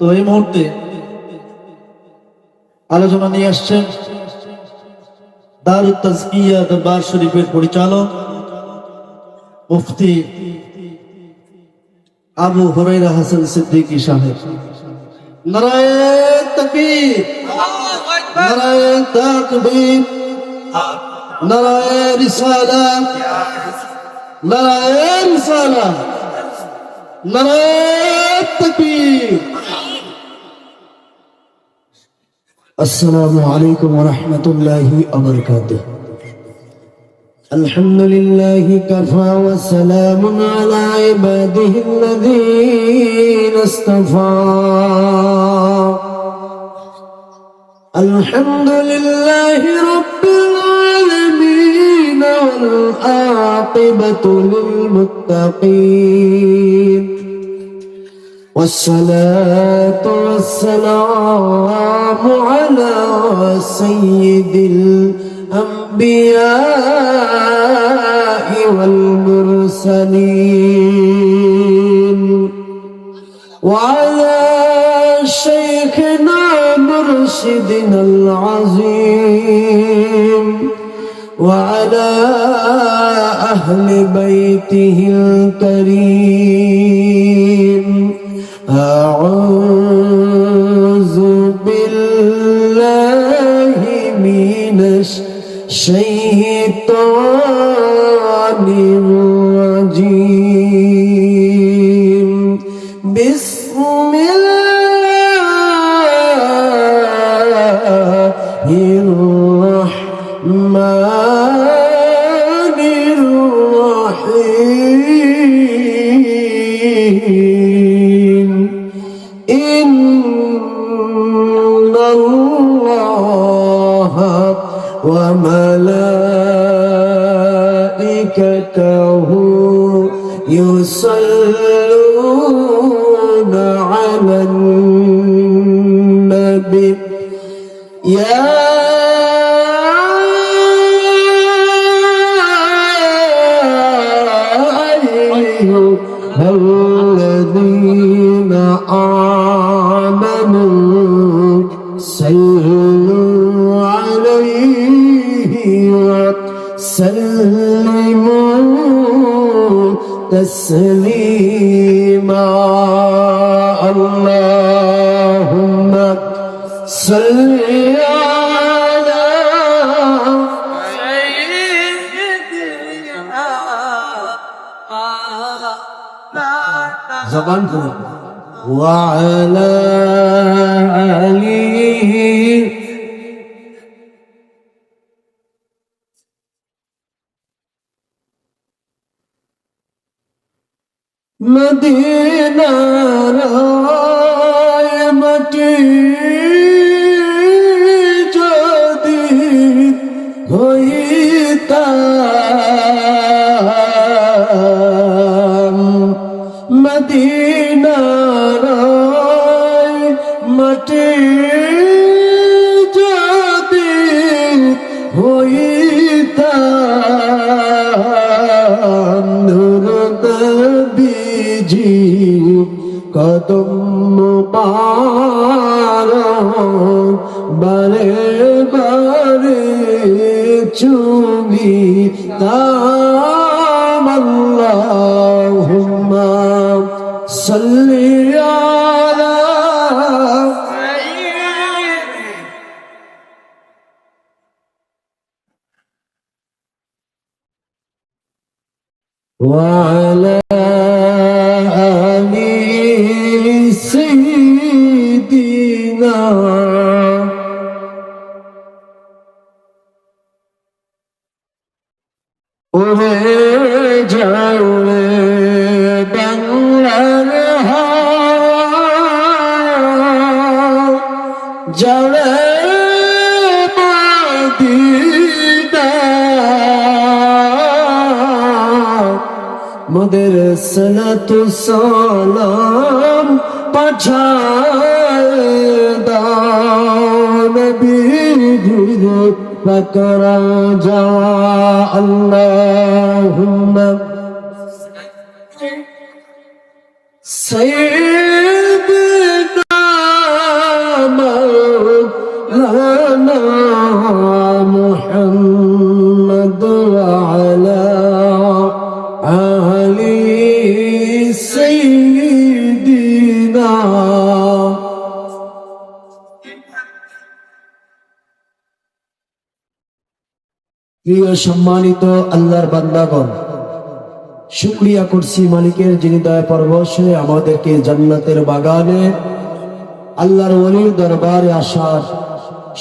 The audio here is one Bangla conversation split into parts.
তো এই মুহূর্তে আলোচনা নিয়ে আসছেন তাজকিয়া দরবার শরীফের পরিচালক মুফতি আবু হুরাইরা হাসান সিদ্দিকী সাহেব। নারায়ণ তাকবীর, নারায়ণ নারায়ণ রিসালাত নারায়ণ রিসালাত নারায়ণ তাকবীর। السلام عليكم ورحمة الله وبركاته. الحمد لله كفى وسلام على عباده الذين اصطفى. الحمد لله رب العالمين والعاقبة للمتقين. والصلاة والسلام على سيد الأنبياء والمرسلين وعلى شيخنا مرشدنا العظيم وعلى أهل بيته الكريم সেই তো صلوا عليه وسلموا تسليما. اللهم صل على زبان وعلى آله مدينة কদম পার বারে বারে চুমি তাম আল্লাহুম্মা সাল্লি আলা وعلى মোহাম্মদের সনাতু সালাম পাঠায় দানবী পাকরা যা আল্লাহুম্মা سيدنا مولانا محمد প্রিয় সম্মানিত আল্লাহর বান্দাগণ, শুক্রিয়া করছি মালিকের যিনি দয়া পরবশ আমাদেরকে জান্নাতের বাগানে আল্লাহর ওলির দরবারে আসার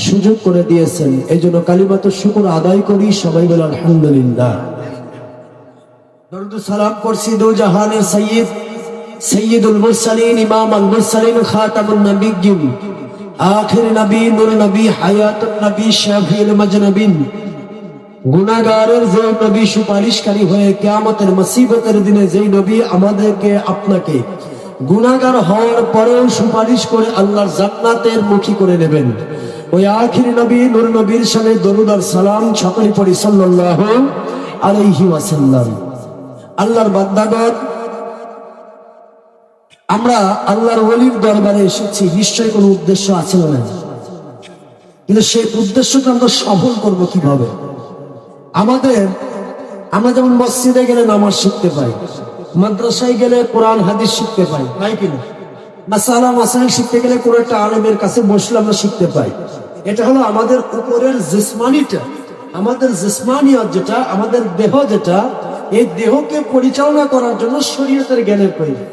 সুযোগ করে দিয়েছেন। এই জন্য কালিমাত শুকুর আদায় করি, সবাই বলে আলহামদুলিল্লাহ। সালাম করছি গুনাহগারের যে নবী সুপারিশকারী হয়ে কিয়ামতের মুসিবতের দিনে যেই নবী আমাদেরকে আপনাকে গুনাহগার হওয়ার পরেও সুপারিশ করে আল্লাহর জান্নাতের মুখী করে নেবেন। ওই আখির নবী, নূর নবীর সামনে দরুদ আর সালাম সকলে পড়ি সাল্লাল্লাহু আলাইহি ওয়াসাল্লাম। আল্লাহর বান্দাগণ, আমরা আল্লাহর ওলির দরবারে এসেছি, নিশ্চয়ই কোনো উদ্দেশ্য আছে না কিন্তু সেই উদ্দেশ্যকে আমরা সফল করব কীভাবে? আমাদের, আমরা যেমন মসজিদে গেলে নামাজ শিখতে পাই, মাদ্রাসায় গেলে কোরআন, হাদিস শিখতে পাই তাই কিনা মাসালা, মাসাইল শিখতে গেলে কোনো একটা আলেমের কাছে বসলে আমরা শিখতে পাই। এটা হলো আমাদের উপরের জিসমানিটা। আমাদের জিসমানিয়ত যেটা, আমাদের দেহ যেটা, এই দেহকে পরিচালনা করার জন্য শরীয়তের জ্ঞানের প্রয়োজন।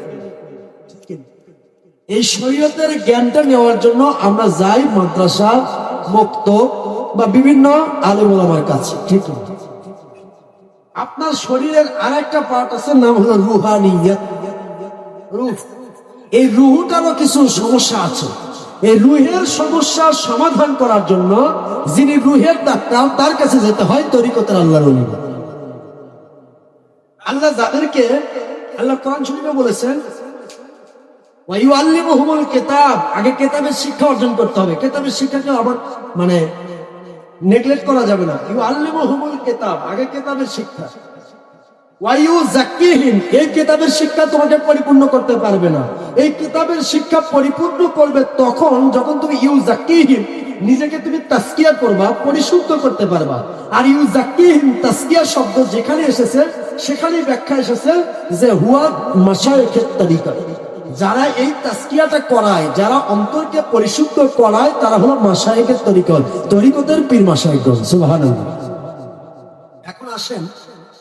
এই শরীয়তের জ্ঞানটা নেওয়ার জন্য আমরা যাই মাদ্রাসা, মুক্ত বা বিভিন্ন আলেম ওলামার কাছে। ঠিক না? আপনার শরীরের আরেকটা পার্ট আছে, নাম হলো রুহানিয়ত। রুহ। এই রুহটারও কিছু সমস্যা আছে। এই রুহের সমস্যার সমাধান করার জন্য যিনি রুহের ডাক্তার, তার কাছে যেতে হয় আল্লাহর অলি আল্লাহ যাদেরকে আল্লাহ কোরআন শরীফে বলেছেন ওয়াইউআল্লিমুহুমুল কিতাব। আগে কেতাবের শিক্ষা অর্জন করতে হবে। কেতাবের শিক্ষাকে আবার মানে নেগলেক্ট করা যাবে না। ইউ আল্লিমুহুমুল কিতাব, আগে কেতাবের শিক্ষা। এই কিতাবের শিক্ষা তোমাকে পরিপূর্ণ করতে পারবে না। এই কিতাবের শিক্ষা পরিপূর্ণ করবে তখন যখন তুমি ইউ নিজেকে তুমি তাস্কিয়া করবা, পরিশুদ্ধ করতে পারবা। আর ইউ জাকিহিম তাস্কিয়া শব্দ যেখানে এসেছে, সেখানেই ব্যাখ্যা এসেছে যে হুয়া মাশায়েখের তরিকা যারা এই তাস্কিয়াটা করায়, যারা অন্তরকে পরিশুদ্ধ করায়, তারা হলো মাসায়েকের তরিকত তরিকতের পীর মাসায়েকগণ সুবহানাল্লাহ। এখন আসেন,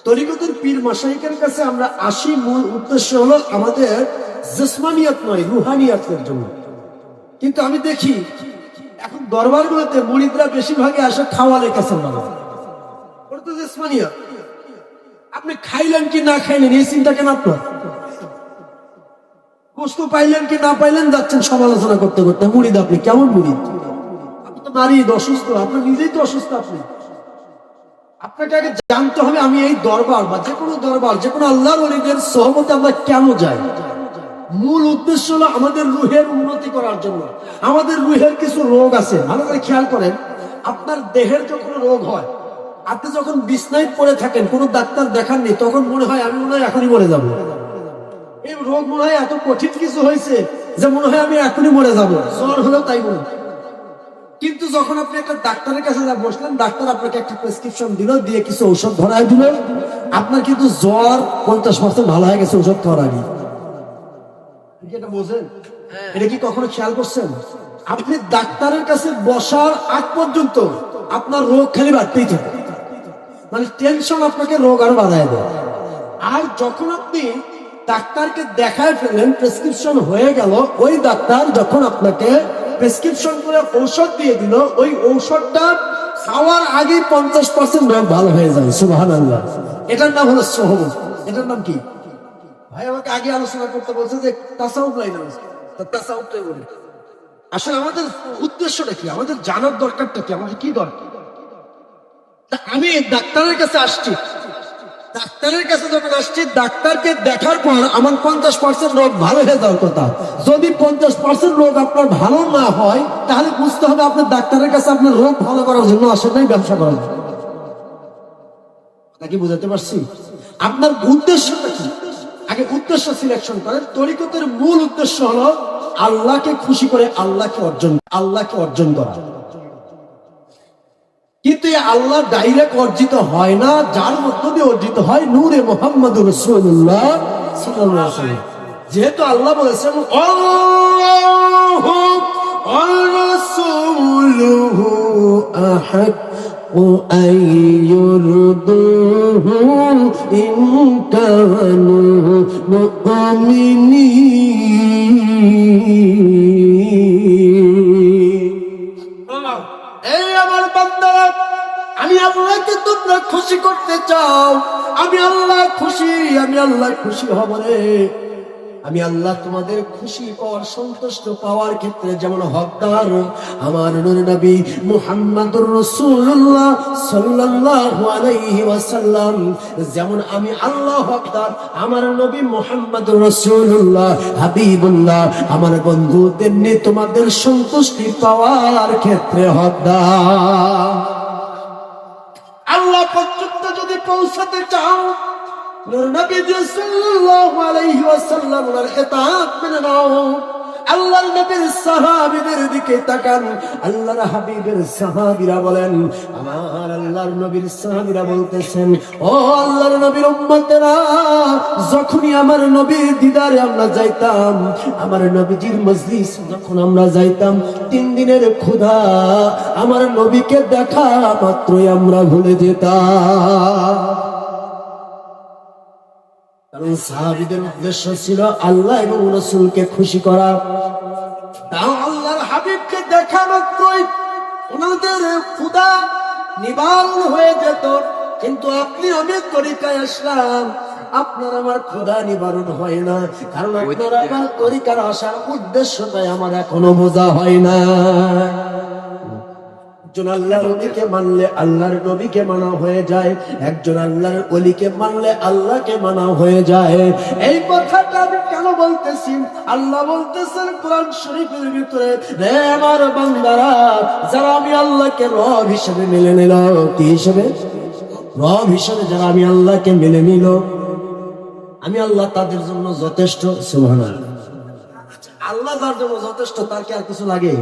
তরিকতের পীর মাসাইকের কাছে আমরা আসি, মূল উদ্দেশ্য হলো আমাদের জিসমানিয়াত নয় রুহানিয়াতের জন্য। কিন্তু আমি দেখি, এখন দরবারগুলোতে মুরিদরা বেশিরভাগই আসে খাওয়ালে কাছে ওটা তো জিসমানিয়াত। আপনি খাইলেন কি না খাইলেন, এই চিন্তা কেন আপনার? কষ্ট পাইলেন কি না পাইলেন যাচ্ছেন সমালোচনা করতে করতে। মুড়িদ আপনি, কেমন মুড়িদ আপনি তো অসুস্থ। আপনি নিজেই তো অসুস্থ আপনি। আপনাকে আগে জানতে হবে আমি এই দরবার বা যে কোনো দরবার যে কোনো আল্লাহর অলিদের সহমতে আমরা কেন যাই? মূল উদ্দেশ্য হলো আমাদের রুহের উন্নতি করার জন্য। আমাদের রুহের কিছু রোগ আছে। ভালো করে খেয়াল করেন, আপনার দেহের যখন রোগ হয়, আপনি যখন বিছনায় পড়ে থাকেন, কোনো ডাক্তার দেখাননি, তখন মনে হয় আমি মনে হয় এখনই মরে যাব। এই রোগ মনে হয় এত কঠিন কিছু হয়েছে যে মনে হয় আমি এখনই মরে যাব। জ্বর হলেও তাই মনে কিন্তু যখন আপনি একটা ডাক্তারের কাছে যা বসলেন ডাক্তার আপনাকে একটা প্রেসক্রিপশন দিল দিয়ে কিছু ঔষধ ধরায় দিল। আপনার কিন্তু জ্বর পঞ্চাশ পার্সেন্ট ভালো হয়ে গেছে ঔষধ খাওয়ার আগে। এটা বোঝেন? এটা কি কখনো খেয়াল করছেন? আপনি ডাক্তারের কাছে বসার আগ পর্যন্ত আপনার রোগ খালি বাড়তেই থাকে। মানে টেনশন আপনাকে রোগ আরও বাড়ায় দেয়। আর যখন আপনি ডাক্তারকে দেখায় ফেলেন প্রেসক্রিপশন হয়ে গেল। ওই ডাক্তার যখন আপনাকে প্রেসক্রিপশন করে ঔষধ দিয়ে দিল, ওই ঔষধটা খাওয়ার আগে পঞ্চাশ পার্সেন্ট রোগ ভালো হয়ে সুবাহান আল্লাহ এটার নাম হলো সহমত এটার নাম কি? ভাই, আমাকে আগে আলোচনা করতে বলছে যে তাসাউফ লাইন তাসাউফটাই বলি আসলে আমাদের উদ্দেশ্যটা কি? আমাদের জানার দরকারটা কি? আমাদের কি দরকার? আমি ডাক্তারের কাছে আসছি। ডাক্তারের কাছে যখন আসছি, ডাক্তারকে দেখার পর আমার পঞ্চাশ পার্সেন্ট রোগ ভালো হয়ে যাওয়ার কথা। যদি পঞ্চাশ পার্সেন্ট রোগ আপনার ভালো না হয়, তাহলে বুঝতে হবে আপনার ডাক্তারের কাছে আপনার রোগ ভালো করার জন্য আসেন নাই, ব্যবসা করার জন্য। নাকি বুঝাতে পারছি? আপনার উদ্দেশ্যটা কি? আগে উদ্দেশ্য সিলেকশন করেন। তরিকতের মূল উদ্দেশ্য হলো আল্লাহকে খুশি করে আল্লাহকে অর্জন আল্লাহকে অর্জন করা। কিন্তু এই আল্লাহ ডাইরেক্ট অর্জিত হয় না যার মধ্য দিয়ে অর্জিত হয় নূরে মোহাম্মদ রসুল্লাহ সাল্লাল্লাহু আলাইহি ওয়াসাল্লাম। যেহেতু আল্লাহ বলেছেন আল্লাহু ওয়া রাসূলুহু আহাদ أن يرضوه إن كانوا مؤمنين তোমরা খুশি করতে চাও, আমি আল্লাহ খুশি, আমি আল্লাহ খুশি হব রে। আমি আল্লাহ তোমাদের খুশি পাওয়ার সন্তুষ্ট পাওয়ার ক্ষেত্রে যেমন হকদার, আমার নূর নবী মুহাম্মাদুর রাসূলুল্লাহ সাল্লাল্লাহু আলাইহি ওয়াসাল্লাম, যেমন আমি আল্লাহ হকদার, আমার নবী মুহাম্মাদুর রাসূলুল্লাহ, হাবিবুল্লাহ, আমার বন্ধু, তেমনি তোমাদের সন্তুষ্টি পাওয়ার ক্ষেত্রে হকদার। আল্লাহ পর্যন্ত যদি পৌঁছাতে চাও নবী সাল্লাল্লাহু আলাইহি ওয়াসাল্লাম ওনার ইতাআত মেনে নাও। আল্লাহর নবীর সাহাবীদের দিকে তাকান। আল্লাহর হাবিবের সাহাবীরা বলেন, আমার আল্লাহর নবীর সাহাবীরা বলতেছেন, ও আল্লাহর নবীর উম্মতেরা, যখনই আমার নবীর দিদারে আমরা যাইতাম, আমার নবীজির মজলিস যখন আমরা যাইতাম, তিন দিনের ক্ষুধা আমার নবীকে দেখা মাত্রই আমরা ভুলে যেতাম। কারণ সাহাবিদের উদ্দেশ্য ছিল আল্লাহ এবং রসুলকে খুশি করা। আল্লাহর হাবিবকে দেখা মাত্রই ওনাদের ক্ষুদা নিবারণ হয়ে যেত। কিন্তু আপনি আমি তরিকায় আসলাম, আপনার আমার ক্ষুদা নিবারণ হয় না। কারণ আপনার আমার তরিকার আসার উদ্দেশ্যটাই আমার এখনও বোঝা হয় না। একজন আল্লাহর নবীকে মানলে আল্লাহর নবীকে মানা হয়ে যায়, একজন আল্লাহর অলিকে মানলে আল্লাহকে মানা হয়ে যায়। এই কথাটা আমি কেন বলতেছি? আল্লাহ বলতেছেন কোরআন শরীফের ভিতরে, রে আমার বান্দারা, যারা আমি আল্লাহকে রব হিসেবে মেনে নিল, কি হিসেবে? রব হিসেবে যারা আমি আল্লাহকে মেনে নিল, আমি আল্লাহ তাদের জন্য যথেষ্ট। সুবহানাল্লাহ। আল্লাহ তার জন্য যথেষ্ট, তার কি আর কিছু লাগে?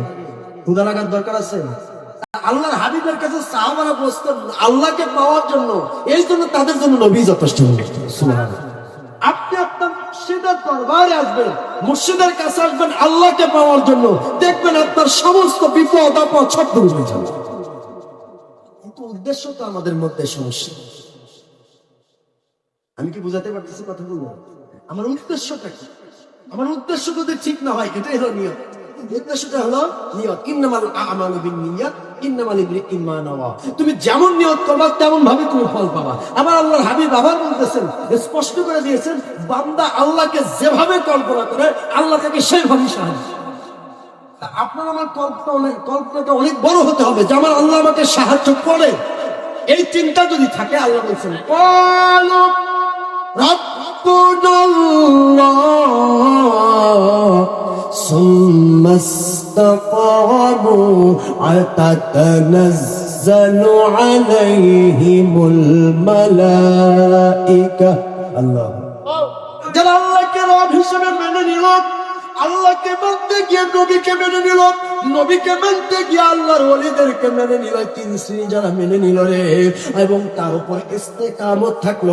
ক্ষুদা লাগার দরকার আছে? আল্লাহর হাবিবের কাছে সাহাবারা বসতেন আল্লাহকে পাওয়ার জন্য, এই জন্য তাদের জন্য নবী যথেষ্ট। আপনি আপনার মুর্শিদের দরবারে আসবেন, মুর্শিদের কাছে আসবেন আল্লাহকে পাওয়ার জন্য, দেখবেন আপনার সমস্ত বিপদ, আপদ সব দূর হয়ে যাবে। কিন্তু উদ্দেশ্য তো আমাদের মধ্যে সমস্যা। আমি কি বুঝাতে পারতেছি কথা বলব? আমার উদ্দেশ্যটা কি? আমার উদ্দেশ্য যদি ঠিক না হয়, এটাই হলো নিয়ত উদ্দেশ্যটা হলো নিয়ত। ইন্নামাল আমালু বিন্নিয়াত, ইন্নামাল তুমি যেমন নিয়ত করবা তেমন ভাবে তুমি ফল পাবা। আমার আল্লাহর হাবিব আবার বলতেছেন স্পষ্ট করে দিয়েছেন, বান্দা আল্লাহকে যেভাবে কল্পনা করে, আল্লাহ তাকে সেইভাবে সাহায্য আপনার আমার কল্পনা অনেক কল্পনাটা অনেক বড় হতে হবে যে আমার আল্লাহ আমাকে সাহায্য করে। এই চিন্তা যদি থাকে, আল্লাহ বলছেন "ক্বালু ربنا الله ثم استقاموا تتنزل عليهم الملائكة الله যারা আল্লাহকে রব হিসেবে মেনে নিল আল্লাহকে মানতে গিয়ে নবীকে মেনে নিল নবীকে মানতে গিয়ে আল্লাহর ওলিদেরকে মেনে নিল, তিন শ্রেণি যারা মেনে নিল রে। এবং তার উপর ইস্তেকামত থাকল।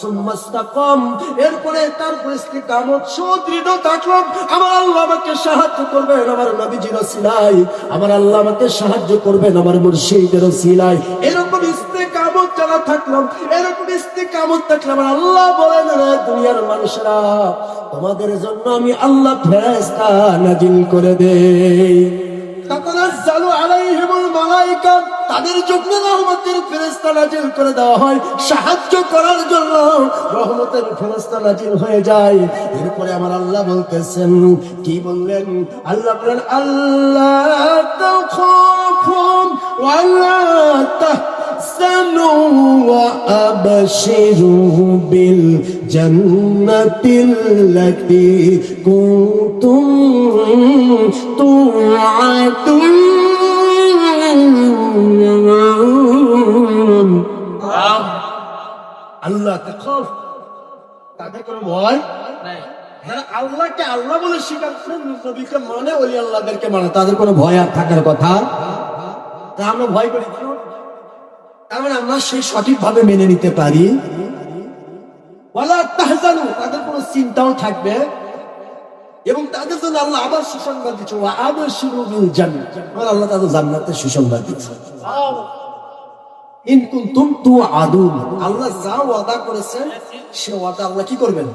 সুম্মাস্তাকাম এরপরে তারপর ইস্তেকামত সুদৃঢ় থাকল। আমার আল্লাহ আমাকে সাহায্য করবেন, আমার নবীজির সিলাই আমার আল্লাহ আমাকে সাহায্য করবেন, আমার মুর্শিদের সিলাই এরকম ইস্তেকামত যারা থাকল, এরকম ইস্তেকামত থাকলে আমার আল্লাহ বলেন রে দুনিয়ার মানুষরা তোমাদের জন্য আমি আল্লাহ ফেরেশতা নাজিল করে দেই। তাতানাজ্জালু আলাইহিমুল মালায়েকা তাদের জন্য রহমতের ফেরেশতা নাজিল করে দেওয়া হয়। সাহায্য করার জন্য রহমতের ফেরেশতা নাজিল হয়ে যায়। এরপরে আমার আল্লাহ বলতেছেন, কি বললেন? আল্লাহ বলেন, আল্লাহ তাখাফুম ওয়ালা তাহসানু ওয়া আবশিরু বিল بالجنة التي كنتم توعدون আল্লাহ তাখাফ তাদের কোনো ভয় হ্যাঁ আল্লাহকে আল্লাহ বলে স্বীকার করে নবীকে মানে ওলি আল্লাহদেরকে মানে তাদের কোনো ভয় আর থাকার কথা তা আমরা ভয় করি কেন তার মানে আমরা সেই সঠিকভাবে মেনে নিতে পারি ওয়ালা তাহজানু, তাদের কোনো চিন্তাও থাকবে। এবং তাদের জন্য আল্লাহ আবার সুসংবাদ দিচ্ছে আবার শুরু জান্নাত আল্লাহ তাদের জান্নাতের সুসংবাদ দিচ্ছে ইনকুন তুম তু আদুন আল্লাহ যা ওয়াদা করেছেন সে ওয়াদা আল্লাহ কি করবেন?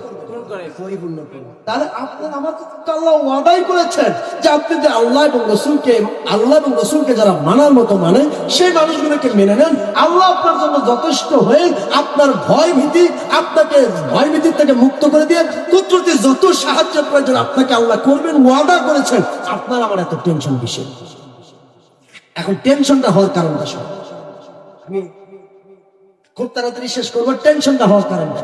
পরিপূর্ণ করবেন। তাহলে আপনার আমাকে তো আল্লাহ ওয়াদাই করেছেন যে আপনি যে আল্লাহ এবং রসুলকে আল্লাহ এবং রসুলকে যারা মানার মতো মানে সেই মানুষগুলোকে মেনে নেন। আল্লাহ আপনার জন্য যথেষ্ট হয়ে আপনার ভয় ভীতি আপনাকে ভয় ভীতির থেকে মুক্ত করে দিয়ে কুদরতি যত সাহায্য প্রয়োজন আপনাকে আল্লাহ করবেন ওয়াদা করেছেন। আপনার আমার এত টেনশন বিষয় এখন টেনশনটা হওয়ার কারণটা সব খুব তাড়াতাড়ি শেষ করব। টেনশনটা হওয়ার কারণটা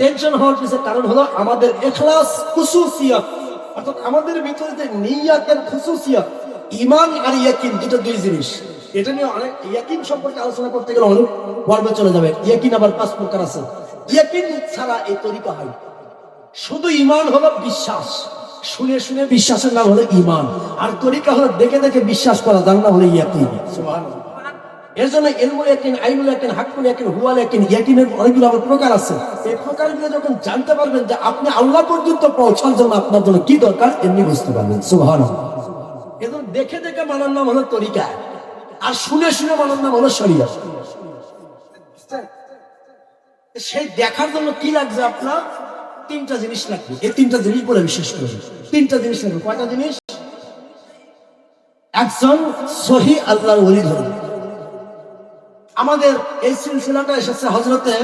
টেনশন হওয়ার পিছনে কারণ হলো আমাদের এখলাস খুসুসিয়ত। অর্থাৎ আমাদের ভিতরে যে নিয়াতের খুসুসিয়ত ইমান আর ইয়াকিন দুটো দুই জিনিস। এটা নিয়ে অনেক ইয়াকিন সম্পর্কে আলোচনা করতে গেলে অনেক পর্বে চলে যাবে। ইয়াকিন আবার পাঁচ প্রকার আছে। ইয়াকিন ছাড়া এই তরিকা হয়। শুধু ইমান হলো বিশ্বাস। শুনে শুনে বিশ্বাসের নাম হলো ইমান আর তরিকা হলো দেখে দেখে বিশ্বাস করা, যার নাম হলো ইয়াকিন। সুবহানাল্লাহ। এর জন্য এলমুল ইয়াকিন আইনুল ইয়াকিন হাক্কুল ইয়াকিন হুয়াল ইয়াকিন ইয়াকিনের অনেকগুলো আবার প্রকার আছে। এই প্রকারগুলো যখন জানতে পারবেন যে আপনি আল্লাহ পর্যন্ত পৌঁছার জন্য আপনার জন্য কি দরকার, এমনি বুঝতে পারবেন। সুবহানাল্লাহ। এখন দেখে দেখে মানার নাম হলো তরিকা। আর শুনে শুনে মানার নাম হলো শরিয়া সেই দেখার জন্য কি লাগছে আপনার? তিনটা জিনিস লাগবে। এই তিনটা জিনিস বলে বিশেষ করে তিনটা জিনিস লাগবে। কয়টা জিনিস? একজন সহি আল্লাহর ওলি ধরবে আমাদের এই সিলসিলাটা এসেছে হজরতে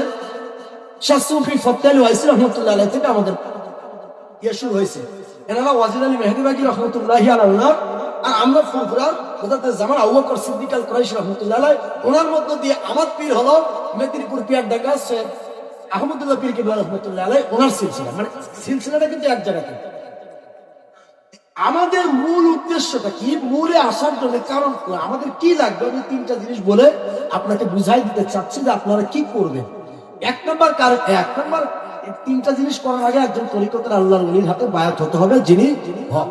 শাসুফি ফতেল ওয়াইসি রহমতুল্লাহ থেকে আমাদের ইয়ে শুরু হয়েছে। এনারা ওয়াজিদ আলী মেহেদিবাগি রহমতুল্লাহ আল্লাহ আর আমরা ফুরফুরার জামান কুরাইশ রহমতুল্লাহ ওনার মধ্য দিয়ে আমার পীর হলো মেদিনীপুর পিয়ার ডাকা আহমদুল্লাহ পীর কিবলা রহমতুল্লাহ আলাইহি, ওনার সিলসিলা। মানে সিলসিলাটা কিন্তু এক জায়গাতে। আমাদের মূল উদ্দেশ্যটা কি? মূলে আসার জন্য কারণ আমাদের কি লাগবে? আমি তিনটা জিনিস বলে আপনাকে বুঝাই দিতে চাচ্ছি যে আপনারা কি করবেন। এক নম্বর কারণ, এক নম্বর তিনটা জিনিস করার আগে একজন তরিকতের আল্লাহর ওলির হাতে বায়াত হতে হবে, যিনি হক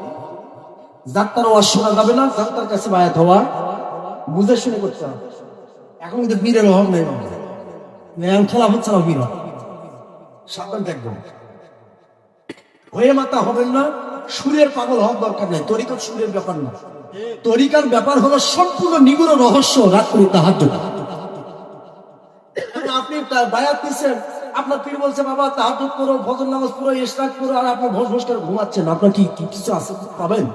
যার তার ওয়াজ শোনা যাবে না, যার তার কাছে বায়াত হওয়া বুঝে শুনে করতে হবে। এখন কিন্তু বীরের অভাব নেই ন্যায়াম খেলা হচ্ছে না বীর সাবধান থাকবেন। হয়ে মাতা হবেন না। সুরের পাগল হওয়ার দরকার নেই। তরিকার সুরের ব্যাপার না। তরিকার ব্যাপার হলো সম্পূর্ণ নিগুড় রহস্য রাত্রি তাহার আপনি তার বায়াত দিচ্ছেন আপনার পীর বলছে, বাবা তাহাজ করো ভজন নামাজ পুরো ইস্তাক করো আর আপনার ভোজ ভোজ করে ঘুমাচ্ছেন। আপনার কি কিছু আছে পাবেন?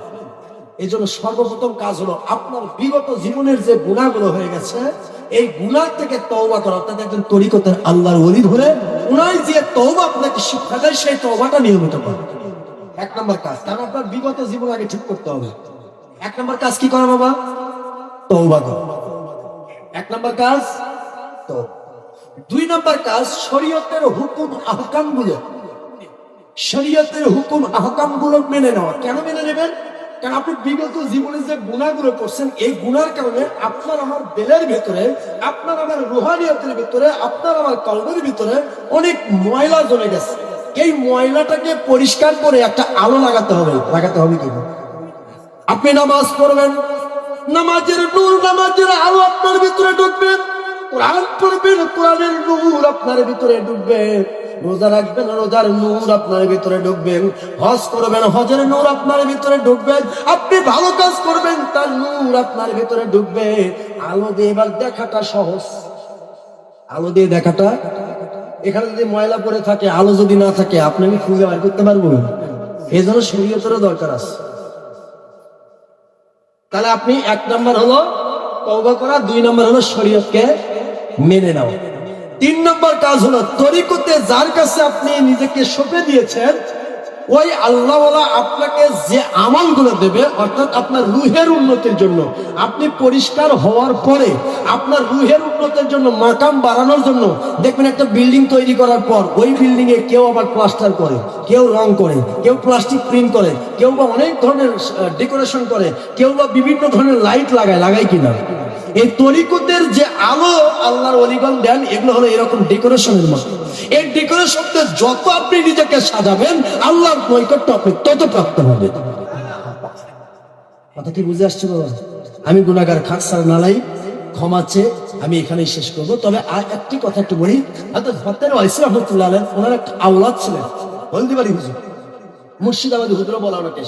এই জন্য সর্বপ্রথম কাজ হলো আপনার বিগত জীবনের যে গুণাগুলো হয়ে গেছে, এই গুণার থেকে তওবা করা। অর্থাৎ একজন তরিকতের আল্লাহর ওলি ধরে উনাই যে তওবা আপনাকে শিক্ষা দেয়, সেই তওবাটা নিয়মিত করা। এক নম্বর কাজ কারণ আপনার বিগত জীবন আগে ঠিক করতে হবে। এক নম্বর কাজ কি করা বাবা? তওবা করা এক নম্বর কাজ? তো দুই নম্বর কাজ, শরীয়তের হুকুম আহকামগুলো শরীয়তের হুকুম আহকামগুলো মেনে নেওয়া। কেন মেনে নেবেন? কারণ আপনি বিগত জীবনে যে গুণাগুলো করছেন, এই গুণার কারণে আপনার আমার বেলের ভেতরে, আপনার আমার রুহানিয়তের ভিতরে, আপনার আমার কলবের ভিতরে অনেক ময়লা জমে গেছে। এই ময়লাটাকে পরিষ্কার করে একটা আলো লাগাতে হবে। লাগাতে হবে কি আপনি নামাজ পড়বেন। নামাজের নূর, নামাজের আলো আপনার ভিতরে ঢুকবে। কোরআন পড়বেন, কোরআনের নূর আপনার ভিতরে ঢুকবে। রোজা রাখবেন, রোজার নূর আপনার ভিতরে ঢুকবেন হজ করবেন, হজের নূর আপনার ভিতরে ঢুকবেন আপনি ভালো কাজ করবেন, তার নূর আপনার ভিতরে ঢুকবে। আলো দিয়ে এবার দেখাটা সহজ। আলো দিয়ে দেখাটা এখানে যদি ময়লা পরে থাকে, আলো যদি না থাকে, আপনি আমি খুঁজে বার করতে পারব না। এই জন্য শরীয়তেরও দরকার আছে। তাহলে আপনি এক নম্বর হলো তওবা করা, দুই নম্বর হলো শরীয়তকে মেনে নাও তিন নম্বর কাজ হলো তরিকতে যার কাছে আপনি নিজেকে সঁপে দিয়েছেন ওই আল্লাহওয়ালা আপনাকে যে আমালগুলো দেবে, অর্থাৎ আপনার রুহের উন্নতির জন্য, আপনি পরিষ্কার হওয়ার পরে, আপনার রুহের উন্নতির জন্য, মাকাম বাড়ানোর জন্য, দেখবেন একটা বিল্ডিং তৈরি করার পর, ওই বিল্ডিং এ কেউ আবার প্লাস্টার করে, কেউ রং করে, কেউ প্লাস্টিক প্রিন্ট করে, কেউ বা অনেক ধরনের ডেকোরেশন করে, কেউ বা বিভিন্ন ধরনের লাইট লাগায় লাগায় কিনা। এই তরিকতের যে আলো আল্লাহর অলিগণ দেন, এগুলো হলো এরকম ডেকোরেশনের মতো। এই ডেকোরেশনকে যত আপনি নিজেকে সাজাবেন, আল্লাহর নৈকট্য আপনি তত প্রাপ্ত হবে কথা কি বুঝে আসছে বাবা? আমি গুণাগার খাকসার নালাই, ক্ষমা চেয়ে আমি এখানেই শেষ করব। তবে আর একটি কথা একটু বলি হয়তো ফতের ওয়াইসি রহমতুল্লাহ ওনার একটা আওলাদ ছিলেন। হলদিবাড়ি হুজুর। মুর্শিদাবাদী হুজুরও বলা ওনাকে